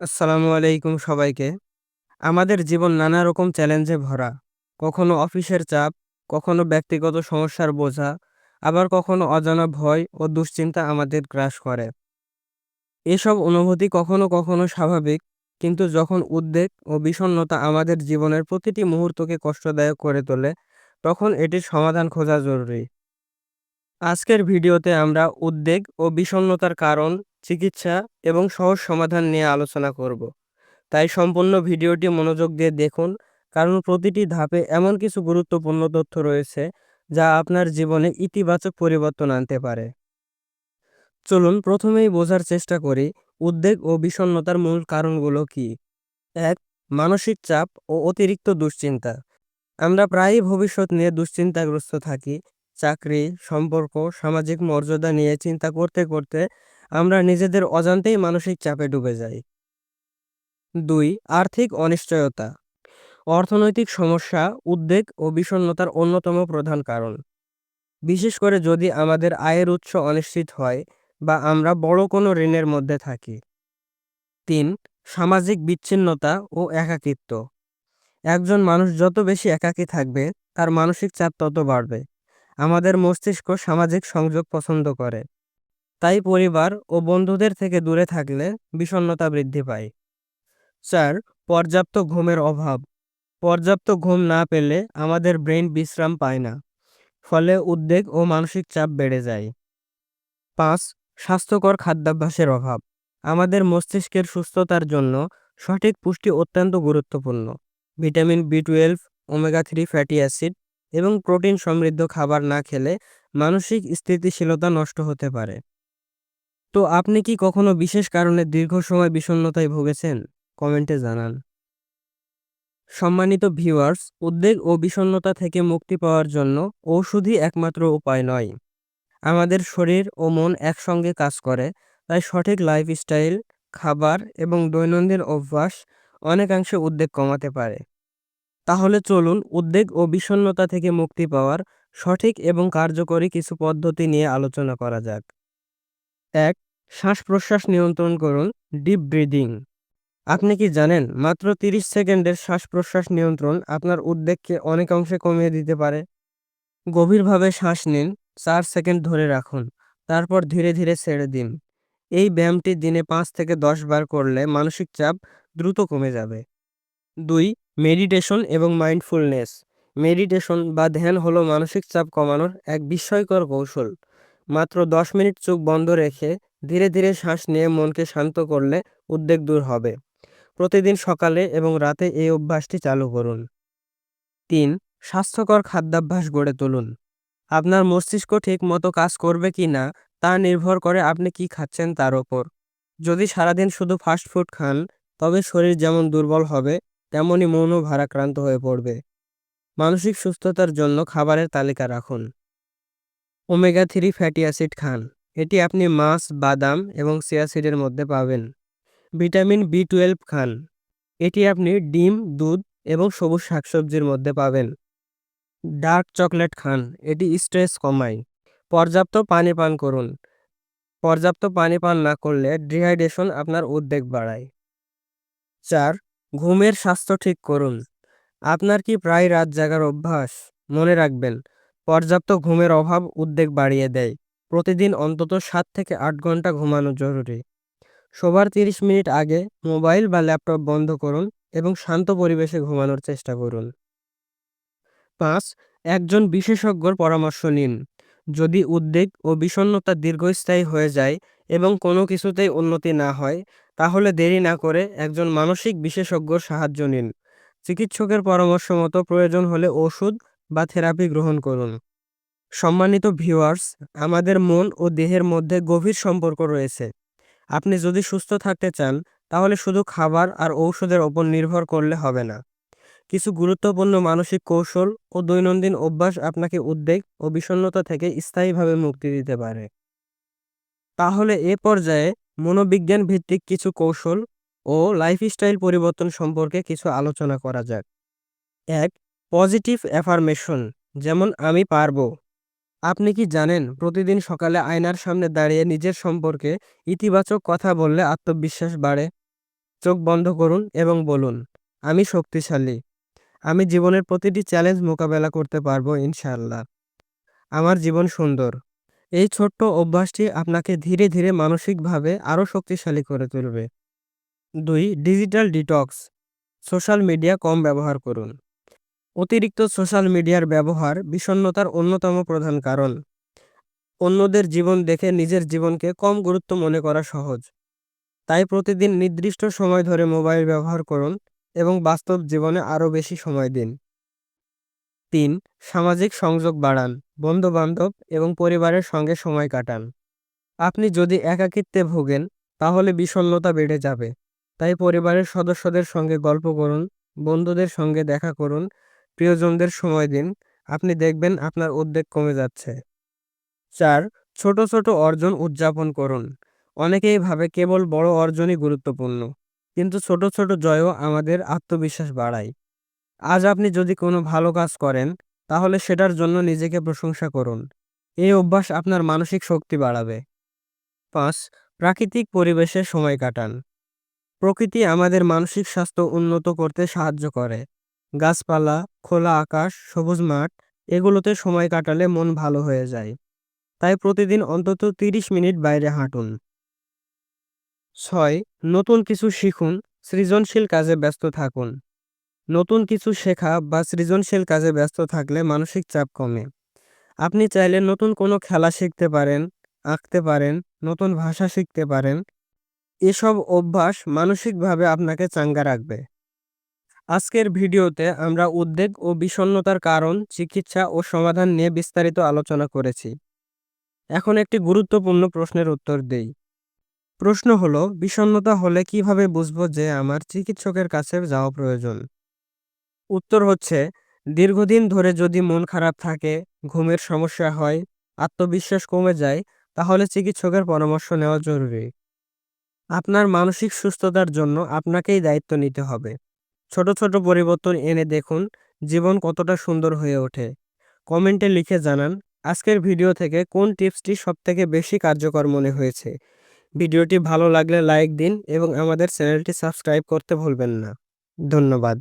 আসসালামু আলাইকুম সবাইকে। আমাদের জীবন নানা রকম চ্যালেঞ্জে ভরা। কখনো অফিসের চাপ, কখনো ব্যক্তিগত সমস্যার বোঝা, আবার কখনো অজানা ভয় ও দুশ্চিন্তা আমাদের গ্রাস করে। এসব অনুভূতি কখনো কখনো স্বাভাবিক, কিন্তু যখন উদ্বেগ ও বিষণ্ণতা আমাদের জীবনের প্রতিটি মুহূর্তকে কষ্টদায়ক করে তোলে, তখন এটির সমাধান খোঁজা জরুরি। আজকের ভিডিওতে আমরা উদ্বেগ ও বিষণ্ণতার কারণ, চিকিৎসা এবং সহজ সমাধান নিয়ে আলোচনা করব। তাই সম্পূর্ণ ভিডিওটি মনোযোগ দিয়ে দেখুন কারণ প্রতিটি ধাপে এমন কিছু গুরুত্বপূর্ণ তথ্য রয়েছে যা আপনার জীবনে ইতিবাচক পরিবর্তন আনতে পারে। চলুন প্রথমেই বোঝার চেষ্টা করি উদ্বেগ ও বিষণ্ণতার মূল কারণগুলো কি? এক মানসিক চাপ ও অতিরিক্ত দুশ্চিন্তা। আমরা প্রায়ই ভবিষ্যৎ নিয়ে দুশ্চিন্তাগ্রস্ত থাকি চাকরি, সম্পর্ক, সামাজিক মর্যাদা নিয়ে চিন্তা করতে করতে আমরা নিজেদের অজান্তেই মানসিক চাপে ডুবে যাই। দুই, আর্থিক অনিশ্চয়তা। অর্থনৈতিক সমস্যা, উদ্বেগ ও বিষণ্ণতার অন্যতম প্রধান কারণ। বিশেষ করে যদি আমাদের আয়ের উৎস অনিশ্চিত হয় বা আমরা বড় কোনো ঋণের মধ্যে থাকি। তিন, সামাজিক বিচ্ছিন্নতা ও একাকিত্ব। একজন মানুষ যত বেশি একাকী থাকবে, তার মানসিক চাপ তত বাড়বে। আমাদের মস্তিষ্ক সামাজিক সংযোগ পছন্দ করে। তাই পরিবার ও বন্ধুদের থেকে দূরে থাকলে বিষণ্ণতা বৃদ্ধি পায়। চার, পর্যাপ্ত ঘুমের অভাব। পর্যাপ্ত ঘুম না পেলে আমাদের ব্রেন বিশ্রাম পায় না, ফলে উদ্বেগ ও মানসিক চাপ বেড়ে যায়। পাঁচ, স্বাস্থ্যকর খাদ্যাভ্যাসের অভাব। আমাদের মস্তিষ্কের সুস্থতার জন্য সঠিক পুষ্টি অত্যন্ত গুরুত্বপূর্ণ। Vitamin B twelve, omega three fatty acid এবং প্রোটিন সমৃদ্ধ খাবার না খেলে মানসিক স্থিতিশীলতা নষ্ট হতে পারে। তো আপনি কি কখনো বিশেষ কারণে দীর্ঘ সময় বিষণ্ণতায় ভুগেছেন? কমেন্টে জানান। সম্মানিত ভিউয়ার্স, উদ্বেগ ও বিষণ্ণতা থেকে মুক্তি পাওয়ার জন্য ঔষধই একমাত্র উপায় নয়। আমাদের শরীর ও মন একসঙ্গে কাজ করে, তাই সঠিক লাইফস্টাইল খাবার এবং দৈনন্দিন অভ্যাস অনেকাংশে উদ্বেগ কমাতে পারে। তাহলে চলুন উদ্বেগ ও বিষণ্ণতা থেকে মুক্তি পাওয়ার সঠিক এবং কার্যকরী কিছু পদ্ধতি নিয়ে আলোচনা করা যাক। এক শ্বাস প্রশ্বাস নিয়ন্ত্রণ করুন ডিপ ব্রিদিং আপনি কি জানেন, মাত্র তিরিশ সেকেন্ডের শ্বাস প্রশ্বাস নিয়ন্ত্রণ আপনার উদ্বেগকে অনেকাংশে কমিয়ে দিতে পারে? গভীরভাবে শ্বাস নিন, চার সেকেন্ড ধরে রাখুন, তারপর ধীরে ধীরে ছেড়ে দিন। এই ব্যায়ামটি দিনে পাঁচ থেকে দশ বার করলে মানসিক চাপ দ্রুত কমে যাবে। দুই মেডিটেশন এবং মাইন্ডফুলনেস। মেডিটেশন বা ধ্যান হলো মানসিক চাপ কমানোর এক বিস্ময়কর কৌশল। মাত্র দশ মিনিট চোখ বন্ধ রেখে ধীরে ধীরে শ্বাস নিয়ে মনকে শান্ত করলে উদ্বেগ দূর হবে। প্রতিদিন সকালে এবং রাতে এই অভ্যাসটি চালু করুন। তিন, স্বাস্থ্যকর খাদ্যাভ্যাস গড়ে তুলুন। আপনার মস্তিষ্ক ঠিক মতো কাজ করবে কি না, তা নির্ভর করে আপনি কি খাচ্ছেন তার ওপর। যদি সারাদিন শুধু ফাস্ট ফুড খান, তবে শরীর যেমন দুর্বল হবে তেমনই মনও ভারাক্রান্ত হয়ে পড়বে। মানসিক সুস্থতার জন্য খাবারের তালিকা রাখুন। ওমেগা থ্রি ফ্যাটি অ্যাসিড খান। এটি আপনি মাছ, বাদাম এবং সিয়াসিডের মধ্যে পাবেন। ভিটামিন বি টুয়েলভ খান। এটি আপনি ডিম, দুধ এবং সবুজ শাকসবজির মধ্যে পাবেন। ডার্ক চকলেট খান। এটি স্ট্রেস কমায়। পর্যাপ্ত পানি পান করুন। পর্যাপ্ত পানি পান না করলে ডিহাইড্রেশন আপনার উদ্বেগ বাড়ায়। চার ঘুমের স্বাস্থ্য ঠিক করুন। আপনার কি প্রায় রাত জাগার অভ্যাস? মনে রাখবেন, পর্যাপ্ত ঘুমের অভাব উদ্বেগ বাড়িয়ে দেয়। প্রতিদিন অন্তত সাত থেকে আট ঘণ্টা ঘুমানো জরুরি। শোবার তিরিশ মিনিট আগে মোবাইল বা ল্যাপটপ বন্ধ করুন এবং শান্ত পরিবেশে ঘুমানোর চেষ্টা করুন। পাঁচ, একজন বিশেষজ্ঞর পরামর্শ নিন। যদি উদ্বেগ ও বিষণ্ণতা দীর্ঘস্থায়ী হয়ে যায় এবং কোনো কিছুতেই উন্নতি না হয় তাহলে দেরি না করে একজন মানসিক বিশেষজ্ঞর সাহায্য নিন। চিকিৎসকের পরামর্শ মতো প্রয়োজন হলে ওষুধ বা থেরাপি গ্রহণ করুন। সম্মানিত ভিউয়ার্স, আমাদের মন ও দেহের মধ্যে গভীর সম্পর্ক রয়েছে। আপনি যদি সুস্থ থাকতে চান, তাহলে শুধু খাবার আর ঔষধের ওপর নির্ভর করলে হবে না। কিছু গুরুত্বপূর্ণ মানসিক কৌশল ও দৈনন্দিন অভ্যাস আপনাকে উদ্বেগ ও বিষণ্ণতা থেকে স্থায়ীভাবে মুক্তি দিতে পারে। তাহলে এ পর্যায়ে মনোবিজ্ঞান ভিত্তিক কিছু কৌশল ও লাইফস্টাইল পরিবর্তন সম্পর্কে কিছু আলোচনা করা যাক। এক পজিটিভ অ্যাফার্মেশন যেমন আমি পারব। আপনি কি জানেন, প্রতিদিন সকালে আয়নার সামনে দাঁড়িয়ে নিজের সম্পর্কে ইতিবাচক কথা বললে আত্মবিশ্বাস বাড়ে? চোখ বন্ধ করুন এবং বলুন, আমি শক্তিশালী। আমি জীবনের প্রতিটি চ্যালেঞ্জ মোকাবেলা করতে পারব ইনশাআল্লাহ। আমার জীবন সুন্দর। এই ছোট্ট অভ্যাসটি আপনাকে ধীরে ধীরে মানসিকভাবে আরও শক্তিশালী করে তুলবে। দুই, ডিজিটাল ডিটক্স, সোশ্যাল মিডিয়া কম ব্যবহার করুন। অতিরিক্ত সোশ্যাল মিডিয়ার ব্যবহার বিষণ্ণতার অন্যতম প্রধান কারণ। অন্যদের জীবন দেখে নিজের জীবনকে কম গুরুত্ব মনে করা সহজ। তাই প্রতিদিন নির্দিষ্ট সময় ধরে মোবাইল ব্যবহার করুন এবং বাস্তব জীবনে আরও বেশি সময় দিন। তিন, সামাজিক সংযোগ বাড়ান। বন্ধুবান্ধব এবং পরিবারের সঙ্গে সময় কাটান। আপনি যদি একাকিত্বে ভোগেন, তাহলে বিষণ্ণতা বেড়ে যাবে। তাই পরিবারের সদস্যদের সঙ্গে গল্প করুন, বন্ধুদের সঙ্গে দেখা করুন, প্রিয়জনদের সময় দিন। আপনি দেখবেন আপনার উদ্বেগ কমে যাচ্ছে। চার, ছোট ছোট অর্জন উদযাপন করুন। অনেকেই ভাবে কেবল বড় অর্জনই গুরুত্বপূর্ণ, কিন্তু ছোট ছোট জয়ও আমাদের আত্মবিশ্বাস বাড়ায়। আজ আপনি যদি কোনো ভালো কাজ করেন তাহলে সেটার জন্য নিজেকে প্রশংসা করুন। এই অভ্যাস আপনার মানসিক শক্তি বাড়াবে। পাঁচ, প্রাকৃতিক পরিবেশে সময় কাটান। প্রকৃতি আমাদের মানসিক স্বাস্থ্য উন্নত করতে সাহায্য করে। গাছপালা, খোলা আকাশ, সবুজ মাঠ, এগুলোতে সময় কাটালে মন ভালো হয়ে যায়। তাই প্রতিদিন অন্তত তিরিশ মিনিট বাইরে হাঁটুন। ছয়, নতুন কিছু শিখুন, সৃজনশীল কাজে ব্যস্ত থাকুন। নতুন কিছু শেখা বা সৃজনশীল কাজে ব্যস্ত থাকলে মানসিক চাপ কমে। আপনি চাইলে নতুন কোনো খেলা শিখতে পারেন, আঁকতে পারেন, নতুন ভাষা শিখতে পারেন। এসব অভ্যাস মানসিকভাবে আপনাকে চাঙ্গা রাখবে। আজকের ভিডিওতে আমরা উদ্বেগ ও বিষণ্ণতার কারণ, চিকিৎসা ও সমাধান নিয়ে বিস্তারিত আলোচনা করেছি। এখন একটি গুরুত্বপূর্ণ প্রশ্নের উত্তর দেই। প্রশ্ন হলো, বিষণ্ণতা হলে কীভাবে বুঝব যে আমার চিকিৎসকের কাছে যাওয়া প্রয়োজন? উত্তর হচ্ছে, দীর্ঘদিন ধরে যদি মন খারাপ থাকে, ঘুমের সমস্যা হয়, আত্মবিশ্বাস কমে যায়, তাহলে চিকিৎসকের পরামর্শ নেওয়া জরুরি। আপনার মানসিক সুস্থতার জন্য আপনাকেই দায়িত্ব নিতে হবে। ছোট ছোট পরিবর্তন এনে দেখুন, জীবন কতটা সুন্দর হয়ে ওঠে। কমেন্টে লিখে জানান, আজকের ভিডিও থেকে কোন টিপসটি সবথেকে বেশি কার্যকর মনে হয়েছে? ভিডিওটি ভালো লাগলে লাইক দিন এবং আমাদের চ্যানেলটি সাবস্ক্রাইব করতে ভুলবেন না। ধন্যবাদ।